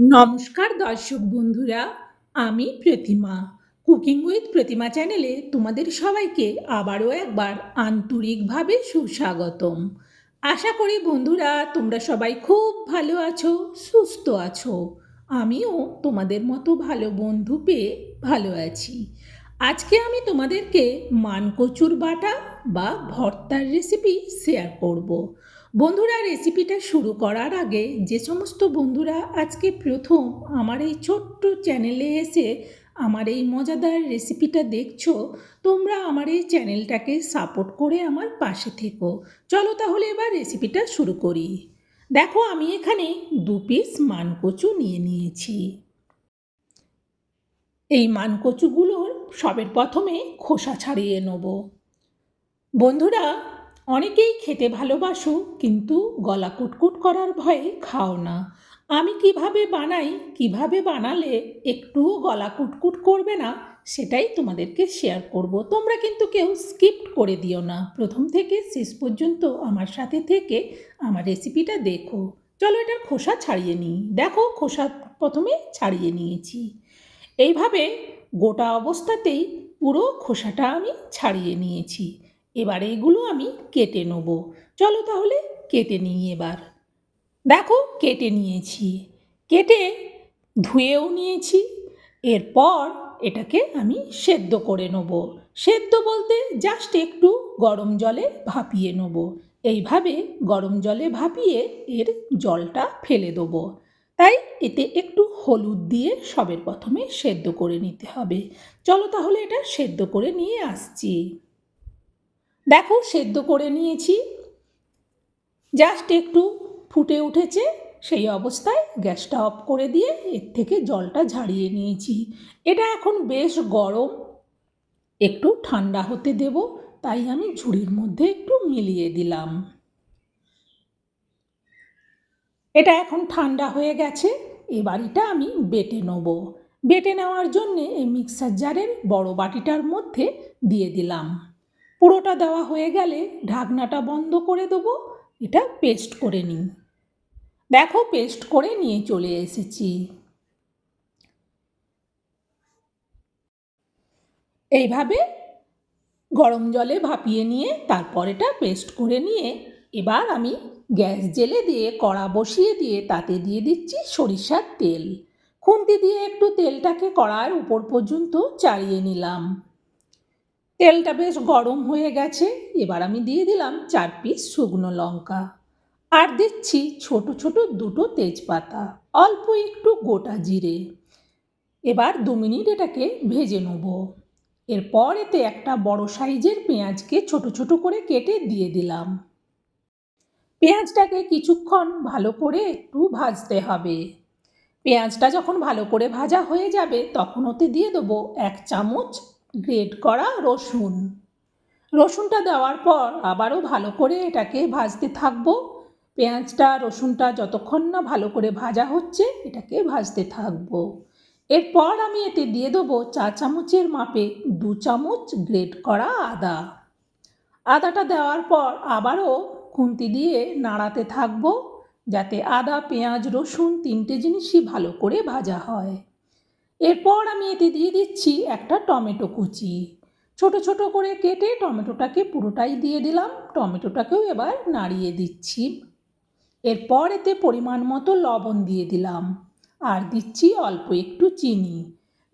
নমস্কার দর্শক বন্ধুরা, আমি প্রতিমা। কুকিং উইথ প্রতিমা চ্যানেলে তোমাদের সবাইকে আবারও একবার আন্তরিকভাবে সুস্বাগতম। আশা করি বন্ধুরা, তোমরা সবাই খুব ভালো আছো, সুস্থ আছো। আমিও তোমাদের মতো ভালো বন্ধু পেয়ে ভালো আছি। আজকে আমি তোমাদেরকে মানকচুর বাটা বা ভর্তার রেসিপি শেয়ার করব। বন্ধুরা রেসিপিটা শুরু করার আগে যে সমস্ত বন্ধুরা আজকে প্রথম আমার এই ছোট্ট চ্যানেলে এসে আমার এই মজাদার রেসিপিটা দেখছ, তোমরা আমার এই চ্যানেলটাকে সাপোর্ট করে আমার পাশে থেকো। চলো তাহলে এবার রেসিপিটা শুরু করি। দেখো, আমি এখানে দু পিস মানকচু নিয়ে নিয়েছি। এই মানকচুগুলোর সবের প্রথমে খোসা ছাড়িয়ে নেব। বন্ধুরা অনেকেই খেতে ভালোবাসো, কিন্তু গলা কুটকুট করার ভয়ে খাও না। আমি কীভাবে বানাই, কীভাবে বানালে একটুও গলা কুটকুট করবে না, সেটাই তোমাদেরকে শেয়ার করব। তোমরা কিন্তু কেউ স্কিপ করে দিও না। প্রথম থেকে শেষ পর্যন্ত আমার সাথে থেকে আমার রেসিপিটা দেখো। চলো এটার খোসা ছাড়িয়ে নিই। দেখো, খোসা প্রথমে ছাড়িয়ে নিয়েছি। এইভাবে গোটা অবস্থাতেই পুরো খোসাটা আমি ছাড়িয়ে নিয়েছি। এবার এগুলো আমি কেটে নেব। চলো তাহলে কেটে নিই এবার। দেখো কেটে নিয়েছি। কেটে ধুয়েও নিয়েছি। এরপর এটাকে আমি সেদ্ধ করে নেব। সেদ্ধ বলতে জাস্ট একটু গরম জলে ভাপিয়ে নেব। এইভাবে গরম জলে ভাপিয়ে এর জলটা ফেলে দেবো। তাই এতে একটু হলুদ দিয়ে সবের প্রথমে সেদ্ধ করে নিতে হবে। চলো তাহলে এটা সেদ্ধ করে নিয়ে আসছি। দেখো সেদ্ধ করে নিয়েছি। জাস্ট একটু ফুটে উঠেছে, সেই অবস্থায় গ্যাসটা অফ করে দিয়ে এর থেকে জলটা ঝাড়িয়ে নিয়েছি। এটা এখন বেশ গরম, একটু ঠান্ডা হতে দেব, তাই আমি ঝুড়ির মধ্যে একটু মিলিয়ে দিলাম। এটা এখন ঠান্ডা হয়ে গেছে এবার এটা আমি বেটে নেব। বেটে নেওয়ার জন্যে এই মিক্সার জারের বড় বাটিটার মধ্যে দিয়ে দিলাম। পুরোটা দেওয়া হয়ে গেলে ঢাকনাটা বন্ধ করে দেবো। এটা পেস্ট করে নিই। দেখো, পেস্ট করে নিয়ে চলে এসেছি। এইভাবে গরম জলে ভাপিয়ে নিয়ে তারপর এটা পেস্ট করে নিয়ে এবার আমি গ্যাস জেলে দিয়ে, কড়া বসিয়ে দিয়ে, তাতে দিয়ে দিচ্ছি সরিষার তেল। খুন্তি দিয়ে একটু তেলটাকে কড়ার উপর পর্যন্ত চাড়িয়ে নিলাম। তেলটা বেশ গরম হয়ে গেছে। এবার আমি দিয়ে দিলাম চার পিস শুকনো লঙ্কা। আর দিচ্ছি ছোট ছোট দুটো তেজপাতা, অল্প একটু গোটা জিরে। এবার দু মিনিট এটাকে ভেজে নেব। এরপর এতে একটা বড় সাইজের পেঁয়াজকে ছোট ছোট করে কেটে দিয়ে দিলাম। পেঁয়াজটাকে কিছুক্ষণ ভালো করে একটু ভাজতে হবে। পেঁয়াজটা যখন ভালো করে ভাজা হয়ে যাবে, তখন ওতে দিয়ে দেবো এক চামচ গ্রেট করা রসুন। রসুনটা দেওয়ার পর আবারও ভালো করে এটাকে ভাজতে থাকব। পেঁয়াজটা, রসুনটা যতক্ষণ না ভালো করে ভাজা হচ্ছে, এটাকে ভাজতে থাকব। এরপর আমি এতে দিয়ে দেবো চা চামচের মাপে দু চামচ গ্রেট করা আদা। আদাটা দেওয়ার পর আবারও খুন্তি দিয়ে নাড়াতে থাকব, যাতে আদা, পেঁয়াজ, রসুন তিনটে জিনিসই ভালো করে ভাজা হয়। এরপর আমি এতে দিয়ে দিচ্ছি একটা টমেটো কুচি। ছোট ছোট করে কেটে টমেটোটাকে পুরোটাই দিয়ে দিলাম, টমেটোটাকেও এবার নাড়িয়ে দিচ্ছি। এরপর এতে পরিমাণ মতো লবণ দিয়ে দিলাম, আর দিচ্ছি অল্প একটু চিনি।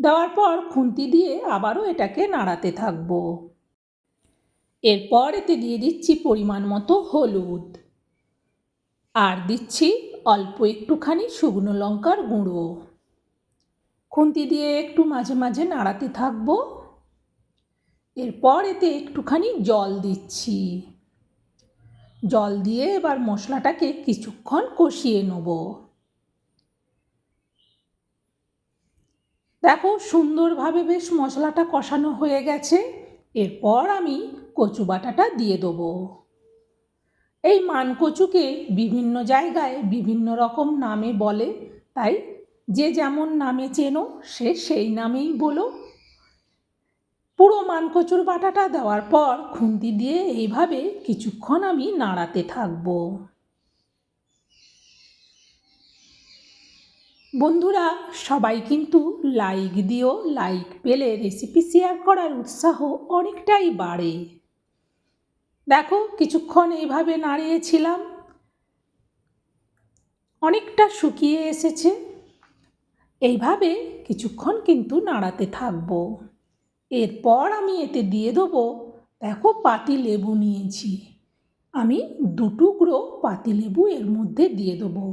দেওয়ার পর খুন্তি দিয়ে আবারও এটাকে নাড়াতে থাকব। এরপর এতে দিয়ে দিচ্ছি পরিমাণ মতো হলুদ। আর দিচ্ছি অল্প একটুখানি শুকনো লঙ্কার গুঁড়ো। খুন্তি দিয়ে একটু মাঝে মাঝে নাড়াতে থাকব। এরপর এতে একটুখানি জল দিচ্ছি। জল দিয়ে এবার মশলাটাকে কিছুক্ষণ কষিয়ে নেব। দেখো সুন্দরভাবে বেশ মশলাটা কষানো হয়ে গেছে। এরপর আমি কচু বাটাটা দিয়ে দেবো। এই মানকচুকে বিভিন্ন জায়গায় বিভিন্ন রকম নামে বলে, তাই যে যেমন নামে চেনো, সে সেই নামেই বলো। পুরো মানকচুর বাটাটা দেওয়ার পর খুন্তি দিয়ে এইভাবে কিছুক্ষণ আমি নাড়াতে থাকব। বন্ধুরা, সবাই কিন্তু লাইক দিও লাইক পেলে রেসিপি শেয়ার করার উৎসাহ অনেকটাই বাড়ে। দেখো, কিছুক্ষণ এইভাবে নাড়িয়েছিলাম। অনেকটা শুকিয়ে এসেছে। এইভাবে কিছুক্ষণ কিন্তু নাড়াতে থাকব। এরপর আমি এতে দিয়ে দেবো, দেখো পাতি লেবু নিয়েছি। আমি দুটুকরো পাতিলেবু এর মধ্যে দিয়ে দেবো।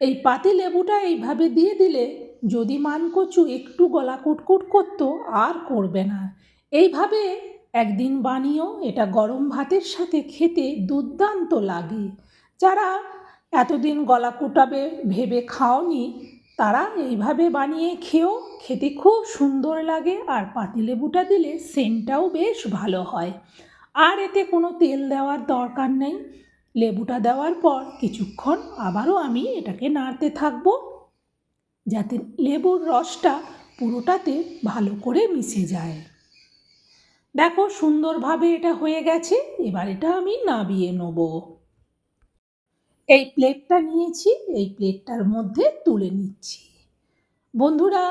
এই পাতিলেবুটা এইভাবে দিয়ে দিলে যদি মানকচু একটু গলা কুটকুট করতো, আর করবে না। এইভাবে একদিন বানিয়েও এটা গরম ভাতের সাথে খেতে দুর্দান্ত লাগে। যারা এতদিন গলা কুটাবে, ভেবে খাওনি তারা এইভাবে বানিয়ে খেয়েও খেতে খুব সুন্দর লাগে আর পাতিলেবুটা দিলে সেন্টটাও বেশ ভালো হয়। আর এতে কোনো তেল দেওয়ার দরকার নেই। লেবুটা দেওয়ার পর কিছুক্ষণ আবারও আমি এটাকে নাড়তে থাকব। যাতে লেবুর রসটা পুরোটাতে ভালো করে মিশে যায়। দেখো, সুন্দরভাবে এটা হয়ে গেছে। এবার এটা আমি নাবিয়ে নেব। এই প্লেটটা নিয়েছি, এই প্লেটটার মধ্যে তুলে নিচ্ছি। বন্ধুরা,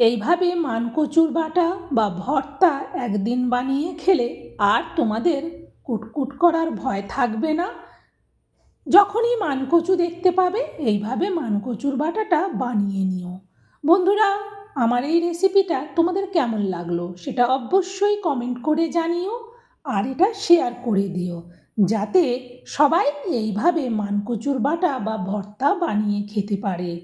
এইভাবে মানকচুর বাটা বা ভর্তা একদিন বানিয়ে খেলে আর তোমাদের কুটকুট করার ভয় থাকবে না। যখনই মানকচু দেখতে পাবে, এইভাবে মানকচুর বাটাটা বানিয়ে নিও। বন্ধুরা, আমার এই রেসিপিটা তোমাদের কেমন লাগল সেটা অবশ্যই কমেন্ট করে জানিও আর এটা শেয়ার করে দিও। যাতে সবাই এইভাবে মানকচুর বাটা বা ভর্তা বানিয়ে খেতে পারে।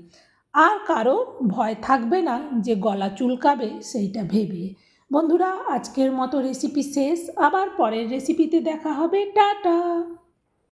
আর কারও ভয় থাকবে না যে গলা চুলকাবে সেইটা ভেবে। বন্ধুরা, আজকের মতো রেসিপি শেষ। আবার পরের রেসিপিতে দেখা হবে। টাটা!